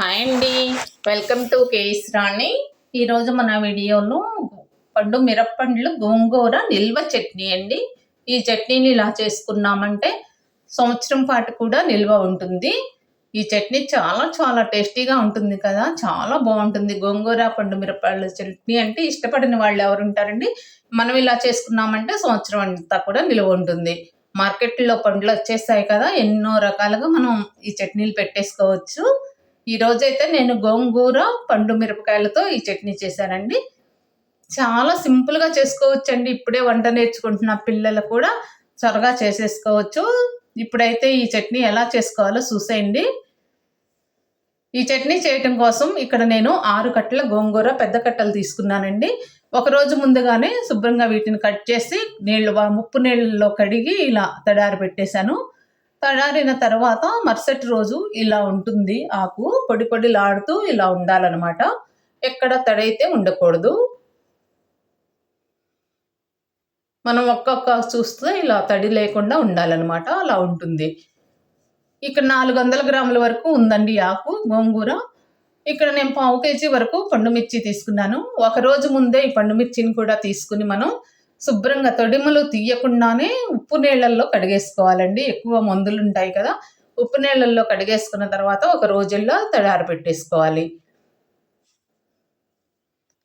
Hi అండి. Welcome to KS రాణి ఈరోజు మన వీడియోలో పండు మిరప్పండ్లు గోంగూర నిల్వ చట్నీ అండి. ఈ చట్నీని ఇలా చేసుకున్నామంటే సంవత్సరం పాటు కూడా నిల్వ ఉంటుంది. ఈ చట్నీ చాలా చాలా టేస్టీగా ఉంటుంది కదా. చాలా బాగుంటుంది. గోంగూర పండు మిరపళ్ళ చట్నీ అంటే ఇష్టపడిన వాళ్ళు ఎవరు ఉంటారండి? మనం ఇలా చేసుకున్నామంటే సంవత్సరం అంతా కూడా నిల్వ ఉంటుంది. మార్కెట్లో పండ్లు వచ్చేసాయి కదా. ఎన్నో రకాలుగా మనం ఈ చట్నీలు పెట్టేసుకోవచ్చు. ఈ రోజైతే నేను గోంగూర పండు మిరపకాయలతో ఈ చట్నీ చేశానండి. చాలా సింపుల్గా చేసుకోవచ్చండి. ఇప్పుడే వంట నేర్చుకుంటున్న పిల్లలు కూడా త్వరగా చేసేసుకోవచ్చు. ఇప్పుడైతే ఈ చట్నీ ఎలా చేసుకోవాలో చూసేయండి. ఈ చట్నీ చేయటం కోసం ఇక్కడ నేను ఆరు కట్టల గోంగూర పెద్ద కట్టలు తీసుకున్నానండి. ఒక రోజు ముందుగానే శుభ్రంగా వీటిని కట్ చేసి నీళ్ళు ముప్పు నీళ్ళలో కడిగి ఇలా తడారు పెట్టేశాను. తడారిన తర్వాత మరుసటి రోజు ఇలా ఉంటుంది ఆకు. పొడి పొడిలాడుతూ ఇలా ఉండాలన్నమాట. ఎక్కడ తడైతే ఉండకూడదు. మనం ఒక్కొక్క చూస్తే ఇలా తడి లేకుండా ఉండాలన్నమాట. అలా ఉంటుంది. ఇక్కడ నాలుగు వందల గ్రాముల వరకు ఉందండి ఆకు గోంగూర. ఇక్కడ నేను పావు కేజీ వరకు పండు మిర్చి తీసుకున్నాను. ఒక రోజు ముందే ఈ పండు మిర్చిని కూడా తీసుకుని మనం శుభ్రంగా తొడిమలు తీయకుండానే ఉప్పు నీళ్ళల్లో కడిగేసుకోవాలండి. ఎక్కువ మందులు ఉంటాయి కదా ఉప్పు నీళ్ళల్లో కడిగేసుకున్న తర్వాత ఒక రోజుల్లో తడారు పెట్టేసుకోవాలి.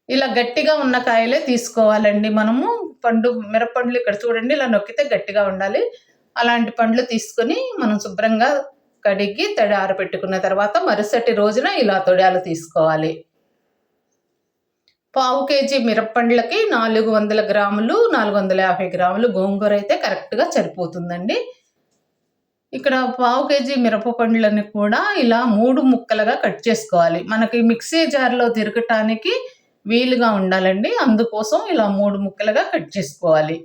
ఇలా గట్టిగా ఉన్న కాయలే తీసుకోవాలండి మనము. పండు మిరపండ్లు ఇక్కడ చూడండి ఇలా నొక్కితే గట్టిగా ఉండాలి. అలాంటి పండ్లు తీసుకొని మనం శుభ్రంగా కడిగి తడి ఆరబెట్టుకున్న తర్వాత మరుసటి రోజున ఇలా తొడాలు తీసుకోవాలి. పావు కేజీ మిరప్పండ్లకి నాలుగు వందల గ్రాములు నాలుగు వందల యాభై గ్రాములు గోంగూర అయితే కరెక్ట్గా సరిపోతుందండి. ఇక్కడ పావు కేజీ మిరప పండ్లని కూడా ఇలా మూడు ముక్కలుగా కట్ చేసుకోవాలి. మనకి మిక్సీ జార్లో తిరగటానికి వీలుగా ఉండాలండి. అందుకోసం ఇలా మూడు ముక్కలుగా కట్ చేసుకోవాలి.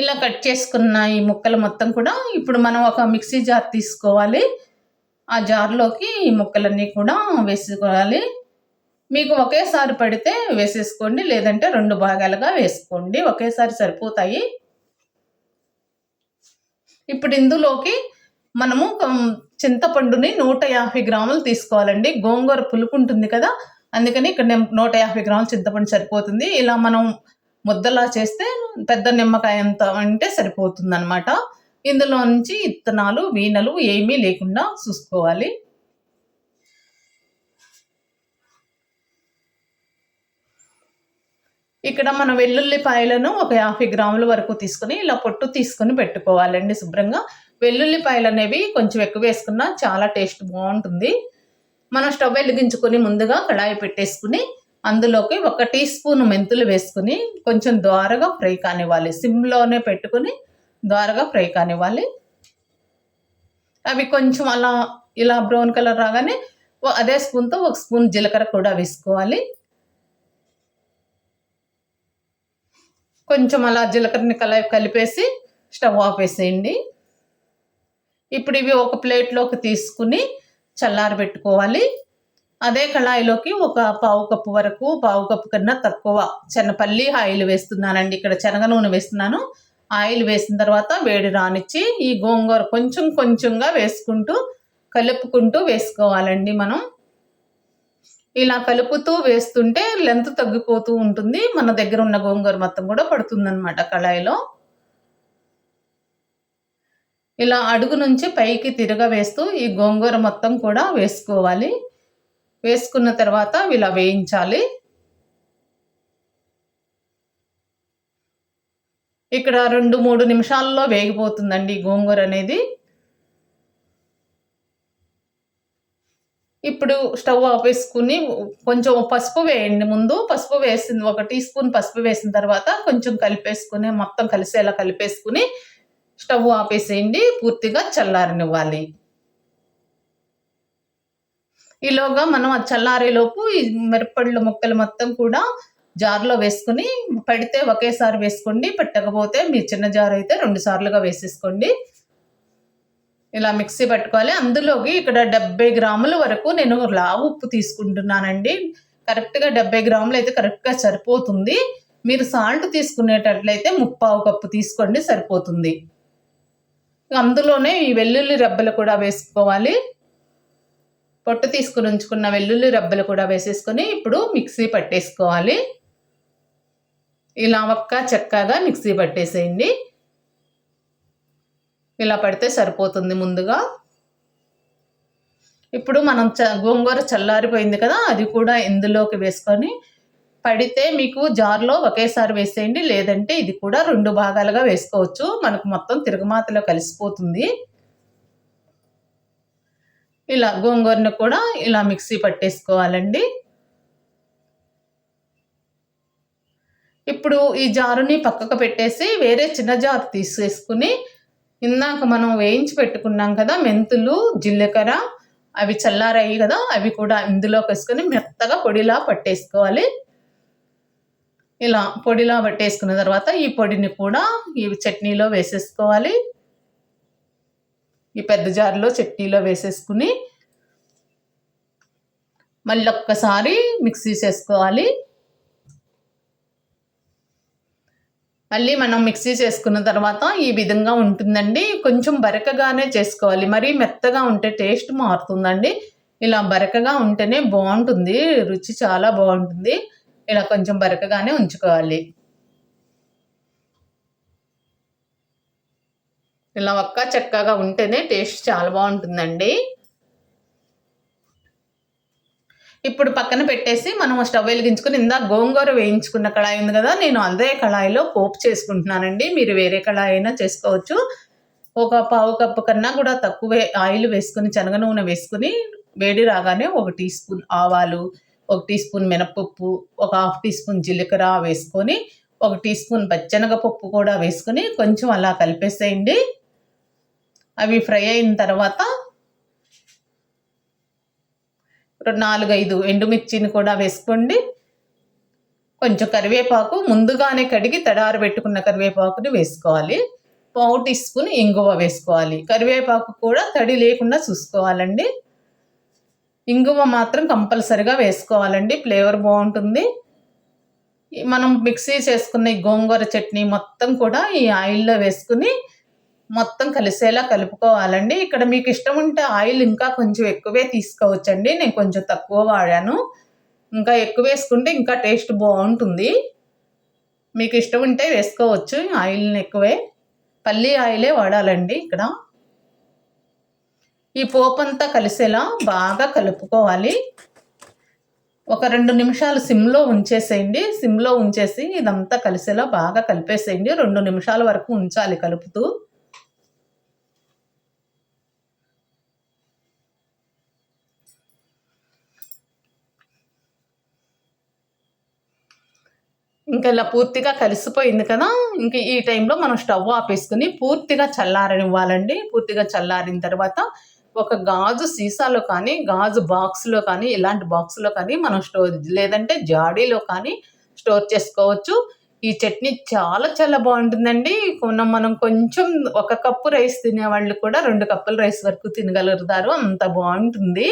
ఇలా కట్ చేసుకున్న ఈ ముక్కలు మొత్తం కూడా ఇప్పుడు మనం ఒక మిక్సీ జార్ తీసుకోవాలి. ఆ జార్లోకి ఈ ముక్కలన్నీ కూడా వేసుకోవాలి. మీకు ఒకేసారి పడితే వేసేసుకోండి లేదంటే రెండు భాగాలుగా వేసుకోండి. ఒకేసారి సరిపోతాయి. ఇప్పుడు ఇందులోకి మనము చింతపండుని నూట యాభై గ్రాములు తీసుకోవాలండి. గోంగూర పులుపు ఉంటుంది కదా అందుకని ఇక్కడ నూట యాభై గ్రాములు చింతపండు సరిపోతుంది. ఇలా మనం ముద్దలా చేస్తే పెద్ద నిమ్మకాయ ఎంత అంటే సరిపోతుంది అనమాట ఇందులో నుంచి ఇత్తనాలు వీణలు ఏమీ లేకుండా చూసుకోవాలి. ఇక్కడ మన వెల్లుల్లిపాయలను ఒక యాభై గ్రాముల వరకు తీసుకుని ఇలా పొట్టు తీసుకొని పెట్టుకోవాలండి శుభ్రంగా. వెల్లుల్లిపాయలు అనేవి కొంచెం ఎక్కువ వేసుకున్నా చాలా టేస్ట్ బాగుంటుంది. మనం స్టవ్ వెలిగించుకొని ముందుగా కడాయి పెట్టేసుకుని అందులోకి ఒక టీ స్పూన్ మెంతులు వేసుకుని కొంచెం ద్వారగా ఫ్రై కానివ్వాలి. సిమ్లోనే పెట్టుకుని ద్వారగా ఫ్రై కానివ్వాలి. అవి కొంచెం అలా ఇలా బ్రౌన్ కలర్ రాగానే అదే స్పూన్తో ఒక స్పూన్ జీలకర్ర కూడా వేసుకోవాలి. కొంచెం అలా జీలకర్రని కల కలిపేసి స్టవ్ ఆఫ్ వేసేయండి. ఇప్పుడు ఇవి ఒక ప్లేట్లోకి తీసుకుని చల్లారి పెట్టుకోవాలి అదే కళాయిలోకి ఒక పావు కప్పు వరకు పావు కప్పు కన్నా తక్కువ చిన్నపల్లి ఆయిల్ వేస్తున్నానండి. ఇక్కడ శనగ నూనె వేస్తున్నాను. ఆయిల్ వేసిన తర్వాత వేడి రానిచ్చి ఈ గోంగూర కొంచెం కొంచెంగా వేసుకుంటూ కలుపుకుంటూ వేసుకోవాలండి మనం. ఇలా కలుపుతూ వేస్తుంటే లెంత్ తగ్గిపోతూ ఉంటుంది. మన దగ్గర ఉన్న గోంగూర మొత్తం కూడా పడుతుందన్నమాట కళాయిలో. ఇలా అడుగు నుంచి పైకి తిరగ వేస్తూ ఈ గోంగూర మొత్తం కూడా వేసుకోవాలి. వేసుకున్న తర్వాత ఇలా వేయించాలి. ఇక్కడ రెండు మూడు నిమిషాల్లో వేగిపోతుందండి గోంగూర అనేది. ఇప్పుడు స్టవ్ ఆపేసుకుని కొంచెం పసుపు వేయండి ముందు. పసుపు వేసింది ఒక టీ స్పూన్ పసుపు వేసిన తర్వాత కొంచెం కలిపేసుకుని మొత్తం కలిసేలా కలిపేసుకుని స్టవ్ ఆపేసేయండి. పూర్తిగా చల్లారనివ్వాలి. ఈలోగా మనం ఆ చల్లారేలోపు ఈ మిరపళ్ళు ముక్కలు మొత్తం కూడా జార్లో వేసుకుని పెడితే ఒకేసారి వేసుకోండి పెట్టకపోతే మీ చిన్న జార్ అయితే రెండు సార్లుగా వేసేసుకోండి. ఇలా మిక్సీ పెట్టుకోవాలి. అందులోకి ఇక్కడ డెబ్బై గ్రాముల వరకు నేను లావు ఉప్పు తీసుకుంటున్నానండి. కరెక్ట్గా డెబ్బై గ్రాములు అయితే కరెక్ట్గా సరిపోతుంది. మీరు సాల్ట్ తీసుకునేటట్లయితే ముప్పావు కప్పు తీసుకోండి సరిపోతుంది. అందులోనే ఈ వెల్లుల్లి రెబ్బలు కూడా వేసుకోవాలి. పొట్టు తీసుకుని ఉంచుకున్న వెల్లుల్లి రబ్బలు కూడా వేసేసుకొని ఇప్పుడు మిక్సీ పట్టేసుకోవాలి. ఇలా ఒక్క చక్కగా మిక్సీ పట్టేసేయండి. ఇలా పడితే సరిపోతుంది ముందుగా. ఇప్పుడు మనం చ గోంగూర చల్లారిపోయింది కదా అది కూడా ఇందులోకి వేసుకొని పడితే మీకు జార్లో ఒకేసారి వేసేయండి లేదంటే ఇది కూడా రెండు భాగాలుగా వేసుకోవచ్చు. మనకు మొత్తం తిరుగుమాతలో కలిసిపోతుంది. ఇలా గోంగూరను కూడా ఇలా మిక్సీ పట్టేసుకోవాలండి. ఇప్పుడు ఈ జారుని పక్కకు పెట్టేసి వేరే చిన్న జారు తీసేసుకుని ఇందాక మనం వేయించి పెట్టుకున్నాం కదా మెంతులు జీలకర్ర అవి చల్లారాయి కదా అవి కూడా ఇందులోకి వేసుకొని మెత్తగా పొడిలా పట్టేసుకోవాలి. ఇలా పొడిలా పట్టేసుకున్న తర్వాత ఈ పొడిని కూడా ఈ చట్నీలో వేసేసుకోవాలి. ఈ పెద్ద జార్లో చట్నీలో వేసేసుకుని మళ్ళీ ఒక్కసారి మిక్సీ చేసుకోవాలి. మళ్ళీ మనం మిక్సీ చేసుకున్న తర్వాత ఈ విధంగా ఉంటుందండి. కొంచెం బరకగానే చేసుకోవాలి. మరీ మెత్తగా ఉంటే టేస్ట్ మారుతుందండి. ఇలా బరకగా ఉంటేనే బాగుంటుంది. రుచి చాలా బాగుంటుంది. ఇలా కొంచెం బరకగానే ఉంచుకోవాలి. ఇలా ఒక్క చక్కగా ఉంటేనే టేస్ట్ చాలా బాగుంటుందండి. ఇప్పుడు పక్కన పెట్టేసి మనం స్టవ్ వెలిగించుకుని ఇందా గోంగూర వేయించుకున్న కళాయి ఉంది కదా నేను అదే కళాయిలో పోపు చేసుకుంటున్నానండి. మీరు వేరే కళాయి అయినా చేసుకోవచ్చు. ఒక పావు కప్పు కన్నా కూడా తక్కువ ఆయిల్ వేసుకుని శనగ నూనె వేసుకుని వేడి రాగానే ఒక టీ స్పూన్ ఆవాలు ఒక టీ స్పూన్ మినపప్పు ఒక హాఫ్ టీ స్పూన్ జీలకర్ర వేసుకొని ఒక టీ స్పూన్ పచ్చెనగపప్పు కూడా వేసుకొని కొంచెం అలా కలిపేసేయండి. అవి ఫ్రై అయిన తర్వాత నాలుగైదు ఎండుమిర్చిని కూడా వేసుకోండి. కొంచెం కరివేపాకు ముందుగానే కడిగి తడారు పెట్టుకున్న కరివేపాకుని వేసుకోవాలి. పావు టీ స్పూన్ ఇంగువ వేసుకోవాలి. కరివేపాకు కూడా తడి లేకుండా చూసుకోవాలండి. ఇంగువ మాత్రం కంపల్సరిగా వేసుకోవాలండి. ఫ్లేవర్ బాగుంటుంది. మనం మిక్సీ చేసుకున్న ఈ గోంగూర చట్నీ మొత్తం కూడా ఈ ఆయిల్లో వేసుకుని మొత్తం కలిసేలా కలుపుకోవాలండి. ఇక్కడ మీకు ఇష్టం ఉంటే ఆయిల్ ఇంకా కొంచెం ఎక్కువే తీసుకోవచ్చండి. నేను కొంచెం తక్కువ వాడాను. ఇంకా ఎక్కువ వేసుకుంటే ఇంకా టేస్ట్ బాగుంటుంది. మీకు ఇష్టం ఉంటే వేసుకోవచ్చు ఆయిల్ని ఎక్కువే. పల్లి ఆయిలే వాడాలండి ఇక్కడ. ఈ పోపు అంతా కలిసేలా బాగా కలుపుకోవాలి. ఒక రెండు నిమిషాలు సిమ్లో ఉంచేసేయండి. సిమ్లో ఉంచేసి ఇదంతా కలిసేలా బాగా కలిపేసేయండి. రెండు నిమిషాల వరకు ఉంచాలి కలుపుతూ. ఇంకా ఇలా పూర్తిగా కలిసిపోయింది కదా ఇంక ఈ టైంలో మనం స్టవ్ ఆపేసుకుని పూర్తిగా చల్లారనివ్వాలండి. పూర్తిగా చల్లారిన తర్వాత ఒక గాజు సీసాలో కానీ గాజు బాక్స్లో కానీ ఇలాంటి బాక్స్లో కానీ మనం స్టోర్ లేదంటే జాడీలో కానీ స్టోర్ చేసుకోవచ్చు. ఈ చట్నీ చాలా చాలా బాగుంటుందండి. మనం మనం కొంచెం ఒక కప్పు రైస్ తినేవాళ్ళు కూడా రెండు కప్పుల రైస్ వరకు తినగలుగుతారు. అంత బాగుంటుంది.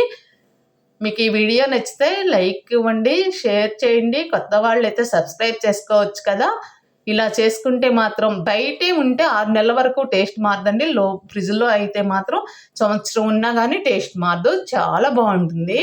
మీకు ఈ వీడియో నచ్చితే లైక్ ఇవ్వండి షేర్ చేయండి. కొత్త వాళ్ళు అయితే సబ్స్క్రైబ్ చేసుకోవచ్చు కదా. ఇలా చేసుకుంటే మాత్రం బయటే ఉంటే ఆరు నెలల వరకు టేస్ట్ మారదండి. లో ఫ్రిడ్జ్లో అయితే మాత్రం సంవత్సరం ఉన్నా కానీ టేస్ట్ మారదు. చాలా బాగుంటుంది.